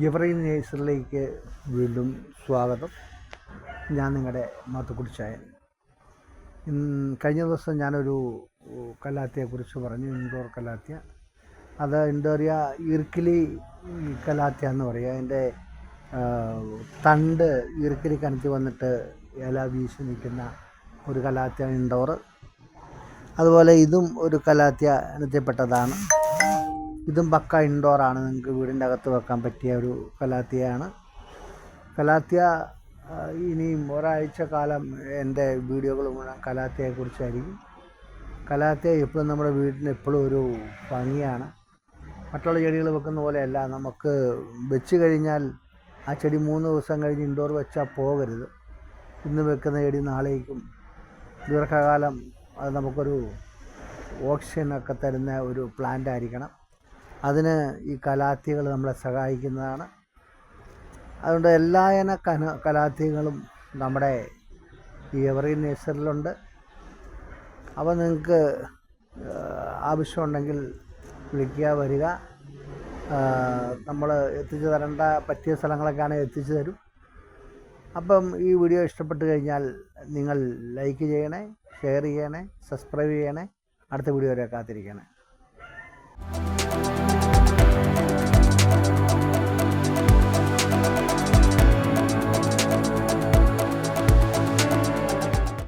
Jeffrey നേഴ്സറിലേക്ക് വീണ്ടും സ്വാഗതം. ഞാൻ നിങ്ങളുടെ മാത്തുക്കുടിച്ചായൻ. കഴിഞ്ഞ ദിവസം ഞാനൊരു കലാത്തിയെക്കുറിച്ച് പറഞ്ഞു. Indoor calathea. അത് എന്താ പറയുക ഇർക്കിലി കലാത്തിയ എന്ന് പറയുക അതിന്റെ തണ്ട് ഇർക്കിലി കനത്തി വന്നിട്ട് ഇല വീശി നിൽക്കുന്ന ഒരു കലാത്തിയ ഇൻഡോർ. അതുപോലെ ഇതും ഒരു കലാത്തിയ ഇനത്തിൽപ്പെട്ടതാണ് ഇതും പക്ക ഇൻഡോറാണ് നിങ്ങൾക്ക് വീടിന്റെ അകത്ത് വെക്കാൻ പറ്റിയ ഒരു കലാത്തിയാണ്. കലാത്തിയ ഇനിയും ഒരാഴ്ച കാലം എന്റെ വീഡിയോകൾ മുഴുവൻ കലാത്തിയെക്കുറിച്ചായിരിക്കും. കലാത്തിയ എപ്പോഴും നമ്മുടെ വീടിന് എപ്പോഴും ഒരു ഭംഗിയാണ്. മറ്റുള്ള ചെടികൾ വെക്കുന്ന പോലെയല്ല. നമുക്ക് വെച്ച് കഴിഞ്ഞാൽ ആ ചെടി മൂന്ന് ദിവസം കഴിഞ്ഞ് ഇൻഡോർ വെച്ചാൽ പോകരുത്. ഇന്ന് വെക്കുന്ന ചെടി നാളേക്കും ദീർഘകാലം അത് നമുക്കൊരു ഓക്സിജനൊക്കെ തരുന്ന ഒരു പ്ലാന്റ് ആയിരിക്കണം. അതിന് ഈ കലാത്തികൾ നമ്മളെ സഹായിക്കുന്നതാണ്. അതുകൊണ്ട് എല്ലാ ഇന കന കലാത്തികളും നമ്മുടെ ഈ എവറി നേഴ്സറിലുണ്ട്. അപ്പോൾ നിങ്ങൾക്ക് ആവശ്യമുണ്ടെങ്കിൽ വിളിക്കുക വരിക. നമ്മൾ എത്തിച്ചു തരേണ്ട പറ്റിയ സ്ഥലങ്ങളൊക്കെയാണ് എത്തിച്ചു തരും. അപ്പം ഈ വീഡിയോ ഇഷ്ടപ്പെട്ട് കഴിഞ്ഞാൽ നിങ്ങൾ ലൈക്ക് ചെയ്യണേ ഷെയർ ചെയ്യണേ സബ്സ്ക്രൈബ് ചെയ്യണേ. അടുത്ത വീഡിയോ വരെ കാത്തിരിക്കണേ.